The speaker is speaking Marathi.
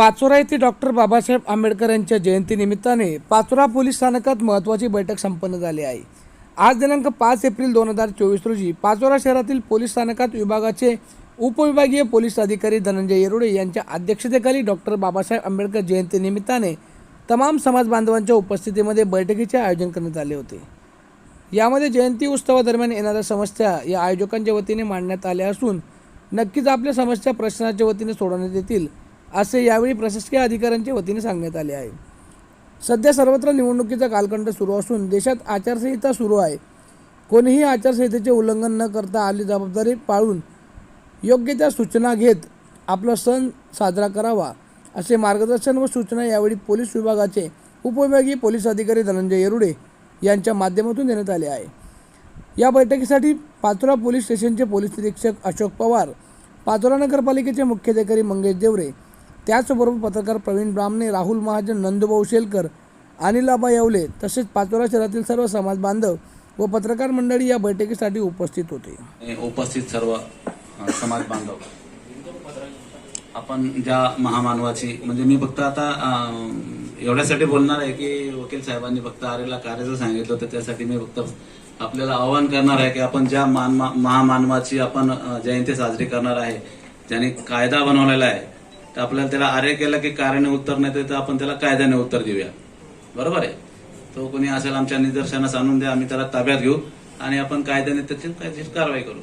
पाचोरा येथे डॉक्टर बाबासाहेब आंबेडकर यांच्या जयंतीनिमित्ताने पाचोरा पोलीस स्थानकात महत्त्वाची बैठक संपन्न झाली आहे. आज दिनांक पाच एप्रिल दोन हजार चोवीस रोजी पाचोरा शहरातील पोलीस स्थानकात विभागाचे उपविभागीय पोलीस अधिकारी धनंजय येरुडे यांच्या अध्यक्षतेखाली डॉक्टर बाबासाहेब आंबेडकर जयंतीनिमित्ताने तमाम समाज बांधवांच्या उपस्थितीमध्ये बैठकीचे आयोजन करण्यात आले होते. यामध्ये जयंती उत्सवादरम्यान येणाऱ्या समस्या या आयोजकांच्या वतीने मांडण्यात आल्या असून नक्कीच आपल्या समस्या प्रशासनाच्या वतीने सोडवण्यात येतील असे यावेळी प्रशासकीय अधिकाऱ्यांच्या वतीने सांगण्यात आले आहे. सध्या सर्वत्र निवडणुकीचा कालखंड सुरू असून देशात आचारसंहिता सुरू आहे. कोणीही आचारसंहितेचे उल्लंघन न करता आली जबाबदारी पाळून योग्य त्या सूचना घेत आपला सण साजरा करावा असे मार्गदर्शन व सूचना यावेळी पोलीस विभागाचे उपविभागीय पोलीस अधिकारी धनंजय येरुडे यांच्या माध्यमातून देण्यात आले आहे. या बैठकीसाठी पाचोरा पोलीस स्टेशनचे पोलीस निरीक्षक अशोक पवार पाचोरा नगरपालिकेचे मुख्याधिकारी मंगेश देवरे त्याचबरोबर पत्रकार प्रवीण ब्रामणे राहुल महाजन नंदुभाऊ शेलकर अनिलाबा येवले तसेच पाचोरा शहरातील सर्व समाज बांधव व पत्रकार मंडळी या बैठकीसाठी उपस्थित होते. उपस्थित सर्व समाज बांधव. आपण ज्या महामानवाची म्हणजे मी फक्त आता एवढ्यासाठी बोलणार आहे की वकील साहेबांनी फक्त आरेला कार्याचं सांगितलं होतं त्यासाठी मी फक्त आपल्याला आवाहन करणार आहे की आपण ज्या महामानवाची आपण जयंती साजरी करणार आहे ज्याने कायदा बनवलेला आहे तर आपल्याला त्याला आर्य केलं की कार्याने उत्तर नाही देत, तर आपण त्याला कायद्याने उत्तर देऊया. बरोबर आहे? तो कोणी असेल आमच्या निदर्शनास आणून द्या आम्ही त्याला ताब्यात घेऊ आणि आपण कायद्याने त्याची कायदेशीर कारवाई करू.